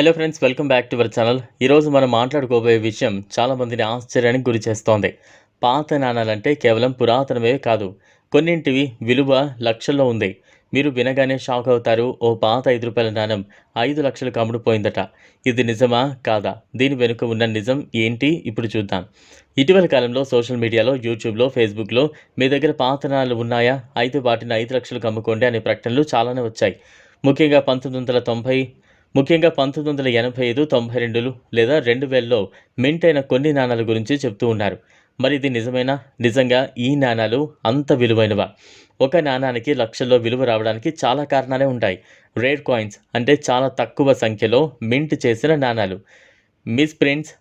Hello friends welcome back to our channel ఈరోజు మనం మాట్లాడుకోబోయే విషయం చాలామందిని ఆశ్చర్యానికి గురి చేస్తోంది. పాత నాణాలంటే కేవలం పురాతనమే కాదు కొన్నింటివి విలువ లక్షల్లో ఉంది. మీరు వినగానే షాక్ అవుతారు ఓ పాత ఐదు రూపాయల నాణం ఐదు లక్షలకు అమ్ముడుపోయిందట. ఇది నిజమా కాదా? దీని వెనుక ఉన్న నిజం ఏంటి? ఇప్పుడు చూద్దాం. ఇటీవల కాలంలో సోషల్ మీడియాలో యూట్యూబ్లో ఫేస్బుక్లో మీ దగ్గర పాత నాణాలు ఉన్నాయా? అయితే వాటిని ఐదు లక్షలకు అమ్ముకోండి అనే ప్రకటనలు చాలానే వచ్చాయి. ముఖ్యంగా పంతొమ్మిది వందల తొంభై ముఖ్యంగా పంతొమ్మిది వందల ఎనభై ఐదు తొంభై రెండులు లేదా రెండు వేలలో మింట్ అయిన కొన్ని నాణాల గురించి చెప్తూ ఉన్నారు. మరి ఇది నిజమేనా? నిజంగా ఈ నాణాలు అంత విలువైనవా? ఒక నాణానికి లక్షల్లో విలువ రావడానికి చాలా కారణాలే ఉంటాయి. రేర్ కాయిన్స్ అంటే చాలా తక్కువ సంఖ్యలో మింట్ చేసిన నాణాలు. మిస్ ప్రింట్స్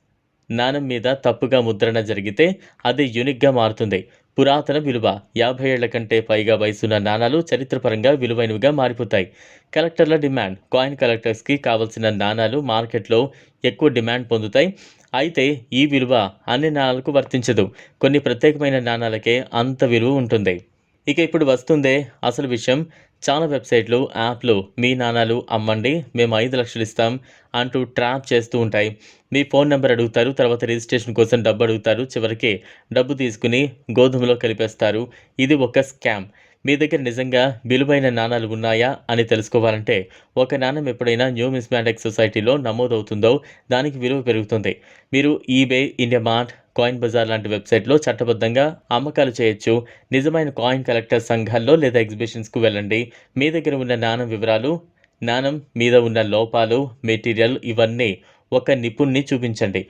నాణం మీద తప్పుగా ముద్రణ జరిగితే అది యూనిక్గా మారుతుంది. పురాతన విలువ. యాభై ఏళ్ళ కంటే పైగా వయసున్న నాణాలు చరిత్రపరంగా విలువైనవిగా మారిపోతాయి. కలెక్టర్ల డిమాండ్. కాయిన్ కలెక్టర్స్కి కావలసిన నాణాలు మార్కెట్లో ఎక్కువ డిమాండ్ పొందుతాయి. అయితే ఈ విలువ అన్ని నాణాలకు వర్తించదు. కొన్ని ప్రత్యేకమైన నాణాలకే అంత విలువ ఉంటుంది. ఇక ఇప్పుడు వస్తుందే అసలు విషయం. చాలా వెబ్సైట్లు యాప్లు మీ నాణాలు అమ్మండి మేము ఐదు లక్షలు ఇస్తాం అంటూ ట్రాప్ చేస్తూ ఉంటాయి. మీ ఫోన్ నెంబర్ అడుగుతారు తర్వాత రిజిస్ట్రేషన్ కోసం డబ్బు అడుగుతారు చివరికి డబ్బు తీసుకుని గోధుమలో కలిపేస్తారు. ఇది ఒక స్కామ్. మీ దగ్గర నిజంగా విలువైన నాణాలు ఉన్నాయా అని తెలుసుకోవాలంటే ఒక నాణం ఎప్పుడైనా న్యూ మిస్మాటిక్ సొసైటీలో నమోదవుతుందో దానికి విలువ పెరుగుతుంది. మీరు eBay India mart coin bazaar లాంటి వెబ్సైట్లో చట్టబద్ధంగా అమ్మకాలు చేయొచ్చు. నిజమైన కాయిన్ కలెక్టర్ సంఘాల్లో లేదా ఎగ్జిబిషన్స్కు వెళ్ళండి. మీ దగ్గర ఉన్న నాణం వివరాలు నాణం మీద ఉన్న లోపాలు మెటీరియల్ ఇవన్నీ ఒక నిపుణ్ణి చూపించండి.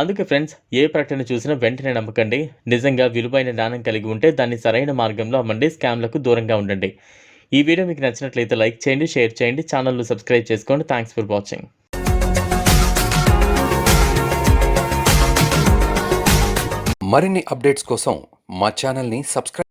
అందుకే ఫ్రెండ్స్ ఏ ప్రకటన చూసినా వెంటనే నమ్మకండి. నిజంగా విలువైన జ్ఞానం కలిగి ఉంటే దాన్ని సరైన మార్గంలో అమ్మండి స్కామ్లకు దూరంగా ఉండండి. ఈ వీడియో మీకు నచ్చినట్లయితే లైక్ చేయండి షేర్ చేయండి ఛానల్ను సబ్స్క్రైబ్ చేసుకోండి. థ్యాంక్స్ ఫర్ వాచింగ్ మరిన్ని అప్డేట్స్ కోసం మా ఛానల్ని సబ్స్క్రైబ్